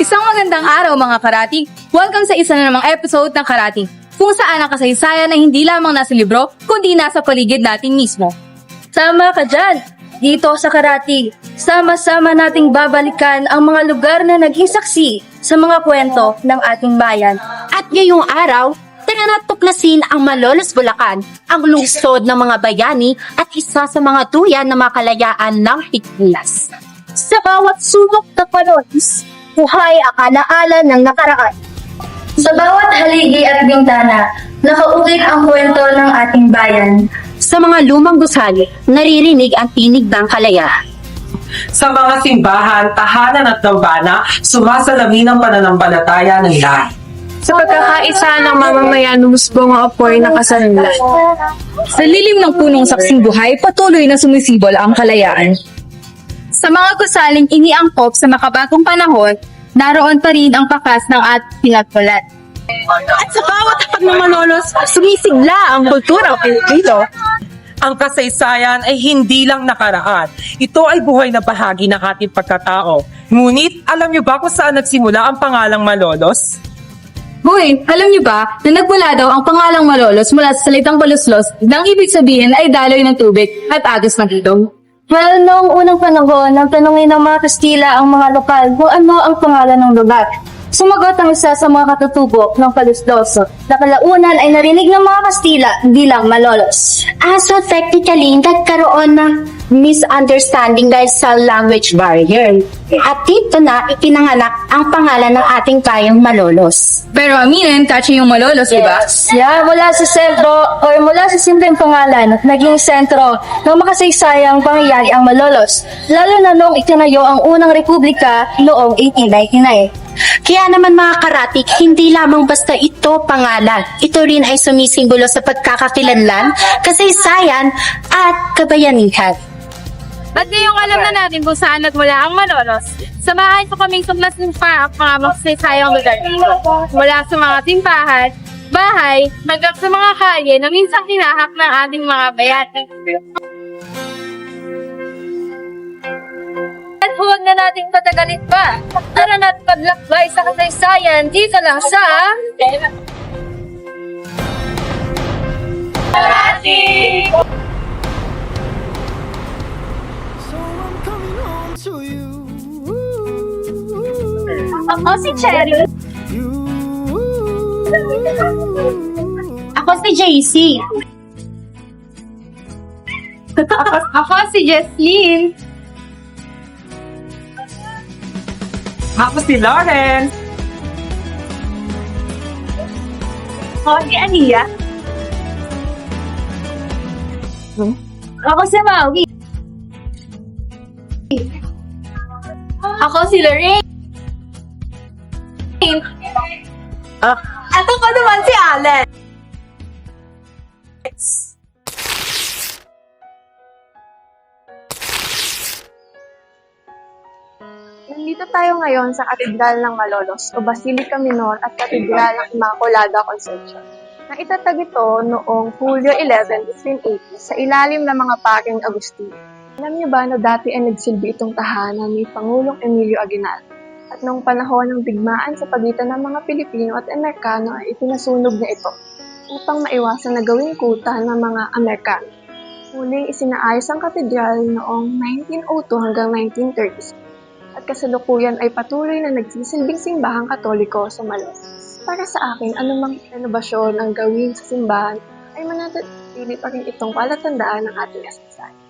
Isang magandang araw mga karating! Welcome sa isa na namang episode ng Karating, kung saan ang kasaysayan ay hindi lamang nasa libro, kundi nasa paligid natin mismo. Sama ka dyan! Dito sa Karating, sama-sama nating babalikan ang mga lugar na naging saksi sa mga kwento ng ating bayan. At ngayong araw, tara na tuklasin ang Malolos Bulacan, ang lungsod ng mga bayani at isa sa mga tuyan na makalayaan ng Pilipinas. Sa bawat sulok na Malolos, buhay ang alaala ng nakaraan. Sa bawat haligi at bintana, nakaukit ang kwento ng ating bayan. Sa mga lumang gusali, naririnig ang tinig ng kalayaan. Sa mga simbahan, tahanan at dambana, sumasalamin ang pananampalataya ng lahat. Sa pagkakaisa ng mamamayan, humusbong ang apoy ng kasanlan. Sa lilim ng punong saksing buhay, patuloy na sumisibol ang kalayaan. Sa mga gusaling iniangkop sa makabagong panahon, naroon pa rin ang pakas ng ating pinagmulan. At sa bawat hapag ng malolos, sumisigla ang kulturang Pilipino. Ang kasaysayan ay hindi lang nakaraan. Ito ay buhay na bahagi ng ating pagkatao. Ngunit, alam niyo ba kung saan nagsimula ang pangalang Malolos? Hoy, alam niyo ba na nagmula daw ang pangalang Malolos mula sa salitang baluslos nang ibig sabihin ay daloy ng tubig at agos ng ilog? Well, noong unang panahon, nang tanongin ng mga Kastila ang mga lokal kung ano ang pangalan ng lugar. Sumagot ang isa sa mga katutubok ng Palusloso na kalaunan ay narinig ng mga Kastila bilang Malolos. Ah, so technically, nagkaroon ng misunderstanding dahil sa language barrier. At dito na ipinanganak ang pangalan ng ating tayong Malolos. Pero aminin, catchy yung Malolos, di ba? Yeah, mula sa sentro or mula sa simpleng pangalan, naging sentro ng makasaysayang pangyayari ang Malolos, lalo na noong itinayo ang unang republika noong 1899. Kaya naman mga karatik, hindi lamang basta ito pangalan. Ito rin ay sumisimbolo sa pagkakakilanlan, kasaysayan, at kabayanihan. At ngayong alam na natin kung saan nagmula ang Malolos, samahan ko kaming tuklasin pa ang mga masasaysayang lugar dito. Mula sa mga timbahan, bahay, hanggang sa mga kalye na minsan hinahak ng ating mga bayani. At huwag na nating patagalin pa. Tara na't paglakbay sa kasaysayan dito lang sa... Ako si Cherry. Ako si JC. Ako si Jesslyn. Ako si Lawrence! Ako si Ania. Ako si Maui. Ako si Lorraine. Ah. Ako pa naman si Allen. Nandito tayo ngayon sa Katedral ng Malolos o Basilica Minor at Katedral ng Immaculada Concepcion. Naitatag ito noong Hulyo 11, 1680 sa ilalim ng mga paring Agustino. Alam niyo ba na dati ay nagsilbi itong tahanan ni Pangulong Emilio Aguinaldo? At noong panahon ng digmaan sa pagitan ng mga Pilipino at Amerikano ay itinasunog na ito upang maiwasan na gawing kuta ng mga Amerikano. Muling isinaayos ang katedral noong 1902 hanggang 1936 at kasalukuyan ay patuloy na nagsisilbing simbahang katoliko sa Malolos. Para sa akin, anumang renovasyon ang gawin sa simbahan ay manatili pa rin itong palatandaan ng ating kasaysayan.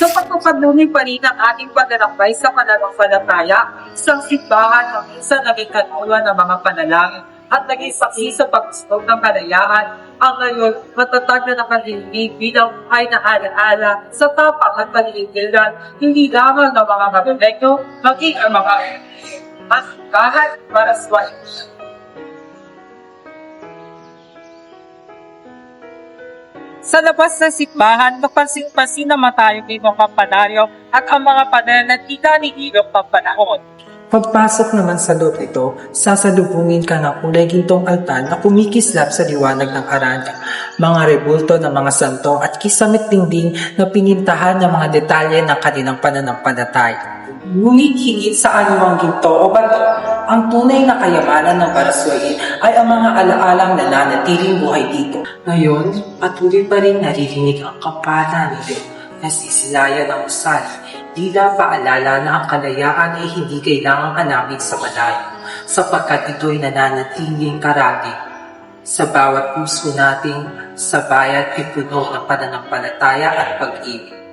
Sa pagpapadumi pa rin ang ating paglalakbay sa pananampalataya, isang simbahan na minsan naging kanuluan ng mga panalangin at naging saksi sa pagustog ng kalayaan, ang ngayon matatag na nakalilig bilang buhay na alaala sa tapak at panliligiran, hindi lamang ng mga Katoliko, maging ang mga masukahan para sa Sa labas ng simbahan, mapansin-pansin naman tayo kay mga kampanaryo at ang mga pananatita ni Ilong Pampanahon. Pagpasok naman sa loob nito, sasalubungin ka ng kulay gintong altar na kumikislap sa liwanag ng aranya, mga rebulto ng mga santo at kisamit dingding na pinintahan ng mga detalye ng kanilang pananampalataya. Ngunit higit sa anumang ginto o bato, ang tunay na kayamanan ng Baraswain ay ang mga alaalang nananatiling buhay dito. Ngayon, patuloy pa rin naririnig ang kampana nito na sisilayan ng usal. Tila paalala na ang kalayaan ay hindi kailangang hanapin sa malayo, sapagkat ito'y nananatiling karati sa bawat puso nating sa bayan ay puno ng pananampalataya at pag-ibig.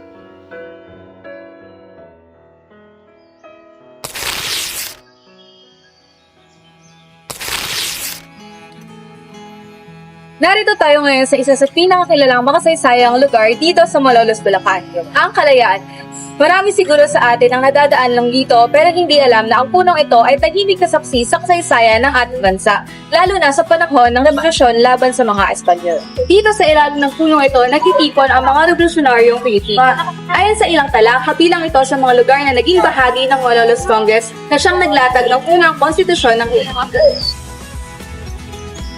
Narito tayo ngayon sa isa sa pinakakilalang makasaysayang lugar dito sa Malolos, Bulacan, ang Kalayaan. Marami siguro sa atin ang nadadaan lang dito pero hindi alam na ang punong ito ay tahimik na saksi sa kasaysayan ng ating bansa, lalo na sa panahon ng revolusyon laban sa mga Espanyol. Dito sa ilalim ng punong ito, nagtitipon ang mga revolusyonaryong Pilipino. Ayon sa ilang tala, kabilang ito sa mga lugar na naging bahagi ng Malolos Congress na siyang naglatag ng unang konstitusyon ng Pilipinas.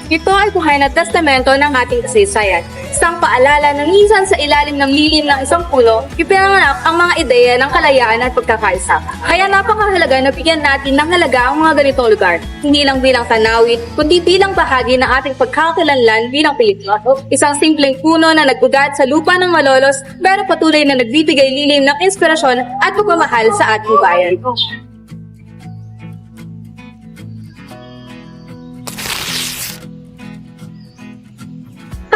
Ito ay buhay na testamento ng ating kasaysayan. Isang paalala na minsan sa ilalim ng lilim ng isang pulo, ipinanganak ang mga ideya ng kalayaan at pagkakaisa. Kaya napakahalaga na bigyan natin ng halaga ang mga ganitong lugar. Hindi lang bilang tanawin, kundi bilang bahagi ng ating pagkakakilanlan bilang Pilipino. Isang simpleng puno na nagbugat sa lupa ng malolos, pero patuloy na nagbibigay lilim ng inspirasyon at pagmamahal sa ating bayan.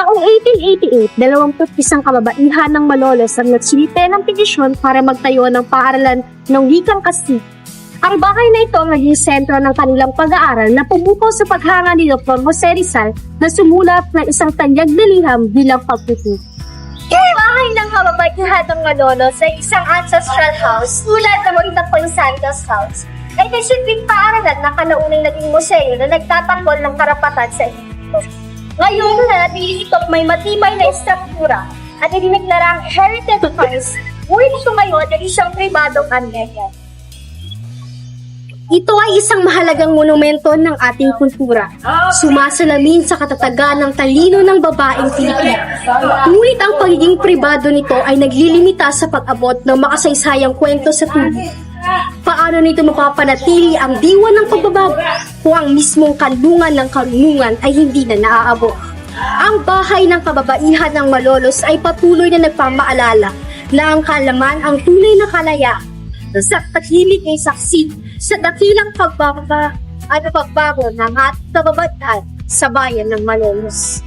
Taong 1888, 21 kababaihan ng Malolos ang nagsilite ng petisyon para magtayo ng paaralan ng wikang Kasti. Ang bahay na ito ang naging sentro ng kanilang pag-aaral na pumupo sa paghanga ni Dr. Jose Rizal na sumulat ng isang tanyag na liham bilang pagpupo. Ang bahay ng kababaihan ng Malolos ay isang ancestral house tulad ng mga Pang Santos House ay nagsilbing paaralan na kalaunang naging museo na nagtatanggol ng karapatan sa Egypto. Ngayon na natili itong may matibay na estruktura at idineklarang heritage house, ngunit ito ngayon ay isang pribadong anlegen. Ito ay isang mahalagang monumento ng ating kultura. Sumasalamin sa katatagan ng talino ng babaeng Pilipina. Ngunit ang pagiging pribado nito ay naglilimita sa pag-abot ng makasaysayang kwento sa tubig. Paano nito mapapanatili ang diwa ng pagbabago kung ang mismong kanlungan ng karunungan ay hindi na naaabot? Ang bahay ng kababaihan ng Malolos ay patuloy na nagpamaalala na ang kalaman ang tunay na kalayaan sa tahimik ay saksi sa dakilang pagbaba at pagbago ng ating kababaihan sa bayan ng Malolos.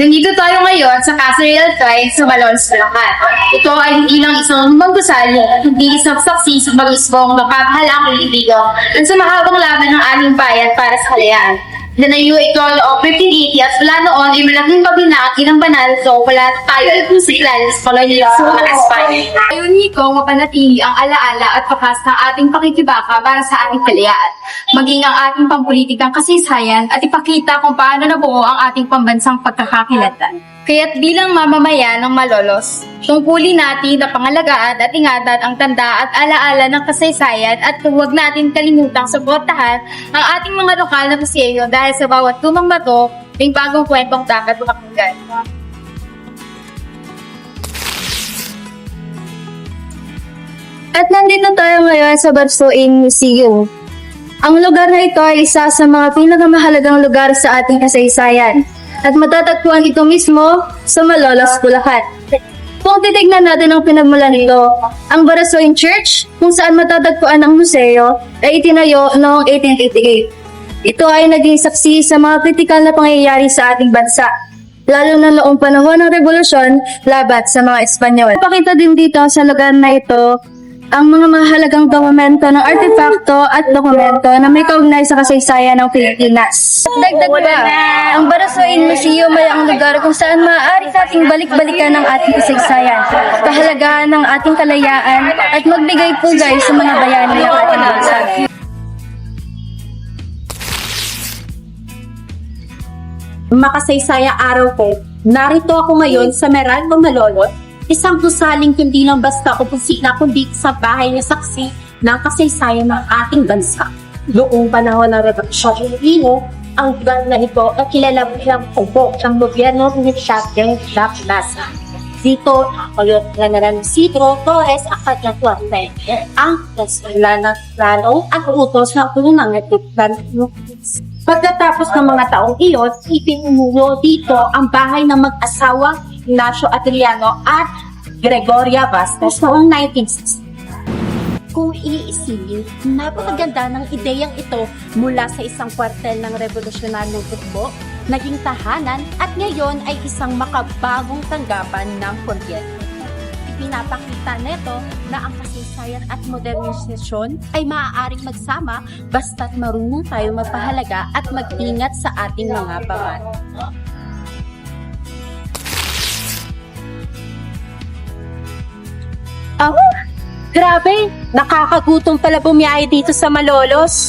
Nandito tayo ngayon sa Casa Real Tribe sa Malolos, Bulacan. Ito ay hindi lang isang maggusal, hindi isang saksi sa mag-isbong mapapahalaang kaibigan at sa mahabang laban ng aming bayan para sa kalayaan. Nanayo ito noong 1580 at wala noon ay malaking pabinaki ng banal so wala tayo ay kung sa ilalim sa kolonyalismo ng Espanya. Ayaw Nico mapanatili ang alaala at pakas ng ating pakikibaka para sa ating kalayaan. Maging ang ating pampulitikang kasaysayan at ipakita kung paano nabuo ang ating pambansang pagkakakilanlan. Kaya't bilang mamamayan ng Malolos, tungkulin natin na pangalagaan at ingatan ang tanda at alaala ng kasaysayan at huwag natin kalimutang suportahan ang ating mga lokal na museo dahil sa bawat lumang bato, may bagong kwentong dapat makakinggan. At nandito tayo ngayon sa Barsoing Museum. Ang lugar na ito ay isa sa mga pinakamahalagang lugar sa ating kasaysayan at matatagpuan ito mismo sa Malolos, Bulacan. Kung titignan natin ang pinagmulan nito, ang Barasoin Church, kung saan matatagpuan ang museo, ay itinayo noong 1888. Ito ay naging saksi sa mga kritikal na pangyayari sa ating bansa, lalo na noong panahon ng revolusyon labat sa mga Espanyol. Pakita din dito sa lugar na ito ang mga mahalagang dokumento ng artefakto at dokumento na may kaugnay sa kasaysayan ng Pilipinas. Dagdag pa, ang Barasoin Museum ay ang lugar kung saan maaari nating balik-balikan ang ating kasaysayan, kahalagahan ng ating kalayaan, at magbigay pugay sa mga bayani ng ating bansa. Makasaysaya araw ko, narito ako ngayon sa Meralco Malolot, isang gusaling kundi lang basta opisina kundi sa bahay na saksi ng kasaysayan ng ating bansa. Noong panahon ng Revolusyon Pilipino, Ang lugar na ito ay kilala bilang Kubo ng gobyerno ni Shakyan Laplas. Dito, kulot na naran Sidro Torres Acadatuarte. Ang kasala ng plano at utos ng unang etipan Pagkatapos ng mga taong iyon, ipinumulo dito ang bahay ng mag-asawang Ignacio Atiliano at Gregoria Vasquez noong 1960. Kung iisipin, napakaganda ng ideyang ito mula sa isang kwartel ng revolusyonaryong tukbo, naging tahanan at ngayon ay isang makabagong tanggapan ng gobyerno. Ipinapakita neto na ang kasaysayan at modernisasyon ay maaaring magsama basta't marunong tayo magpahalaga at mag-ingat sa ating mga pamana. Oh, grabe! Nakakagutom pala bumiyahe dito sa Malolos.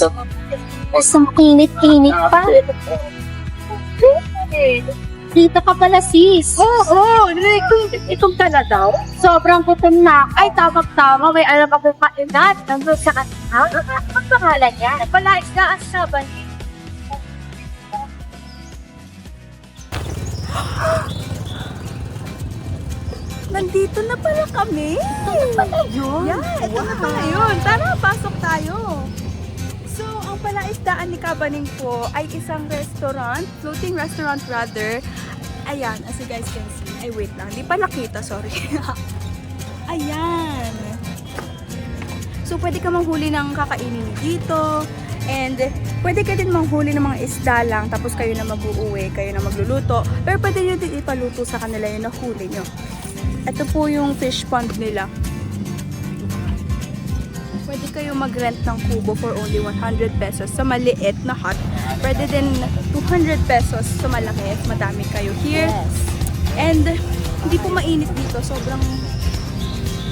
Isang init-init pa. Dito ka pala, sis. Oo, oh, oh, Itong ka na daw? Sobrang gutom na. Ay, tamang-tama. May alam akong kainan. Nandun sa kanina. Ang pangalan niya? Wala, isda ang saban. Nandito na pala kami. Yun. Yan, ito na pala yun. Tara, pasok tayo. So, ang palaisdaan ni Kabaning po ay isang restaurant, floating restaurant rather. Ayan, as you guys can see. Ay, wait lang. Di pala kita, sorry. Ayan. So, pwede ka manghuli ng kakainin dito. And, pwede ka din manghuli ng mga isda lang. Tapos kayo na mag-uuwi, kayo na magluluto. Pero pwede nyo din ipaluto sa kanila yung nahuli nyo. Ito po yung fish pond nila. Pwede kayo mag-rent ng kubo for only 100 pesos sa maliit na hut. Pwede din 200 pesos sa malaki at madami kayo here. And hindi po mainit dito. Sobrang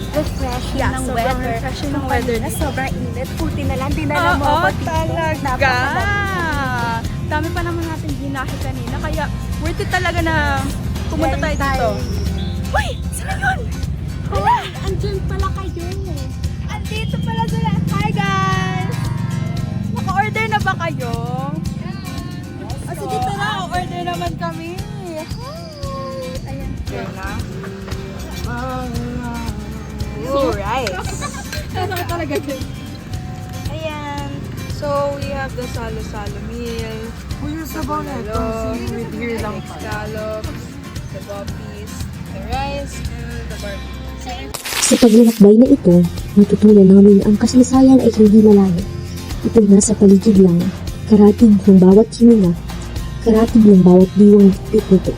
Refreshing yeah, ng sobrang weather. refreshing ng weather. Na sobrang init. Puti na lang. Di na lang Oo, mo talaga. Dami pa naman natin ginahe kanina. Kaya worth it talaga na pumunta tayo dito. Uy! Sino yun? Wala! Andyan pala kayo. Andito pala sila. Hi guys! Naka-order na ba kayo? Yes. sige tara, order naman kami. Hi! Ayan. Yan na. Oh, rice. talaga din. Ayan. So, we have the salo-salo meal. Uy, sa bonnet. With here lang pa. scallops, the rice, and the barbecue. Sa paglalakbay na ito, natutunan namin ang kasaysayan ay hindi malayo. Ito nasa paligid lang, karatig ng bawat hininga, karatig ng bawat diwang higpit nito.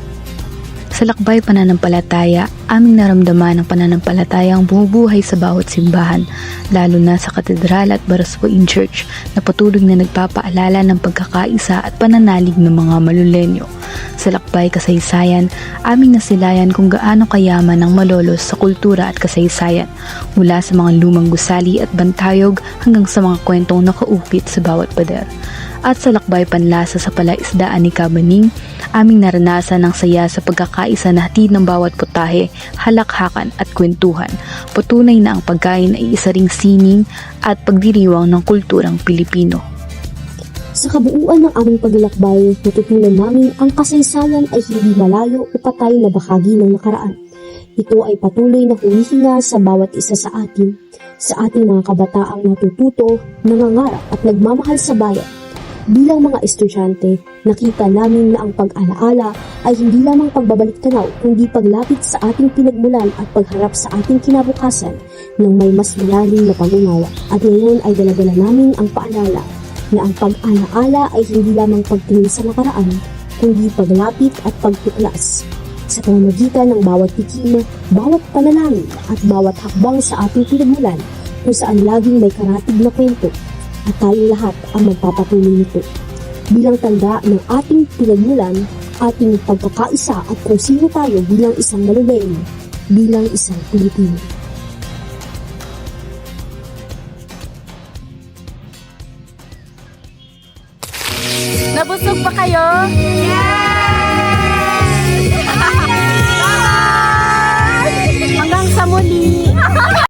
Sa lakbay pananampalataya, aming naramdaman ang pananampalatayang bumubuhay sa bawat simbahan, lalo na sa katedral at Baraswain Church na patuloy na nagpapaalala ng pagkakaisa at pananalig ng mga malulenyo. Sa lakbay kasaysayan, aming nasilayan kung gaano kayaman ang malolos sa kultura at kasaysayan, mula sa mga lumang gusali at bantayog hanggang sa mga kwentong nakaukit sa bawat pader. At sa lakbay panlasa sa palaisdaan ni Kabaning, aming naranasan ang saya sa pagkakaisa na hatid ng bawat putahe, halakhakan at kwentuhan. Patunay na ang pagkain ay isa ring sining at pagdiriwang ng kulturang Pilipino. Sa kabuuan ng aming paglalakbay, natutunan namin ang kasaysayan ay hindi malayo o patay na bahagi ng nakaraan. Ito ay patuloy na humihinga sa bawat isa sa atin, sa ating mga kabataang natututo, nangangarap at nagmamahal sa bayan. Bilang mga estudyante, nakita namin na ang pag-alaala ay hindi lamang pagbabalik tanaw, kundi paglapit sa ating pinagmulan at pagharap sa ating kinabukasan ng may mas malalim na pangunawa. At ngayon ay daladala namin ang paalala na ang pag-alaala ay hindi lamang pagtingin sa nakaraan, kundi paglapit at pagtuklas. Sa pamamagitan ng bawat tikim, bawat panalangin at bawat hakbang sa ating pinagmulan kung saan laging may karatig na kwento at tayong lahat ang magpapatuloy nito. Bilang tanda ng ating pinagmulan, ating pagkakaisa at kung sino tayo bilang isang malulenyo, bilang isang Pilipino. Nabusog pa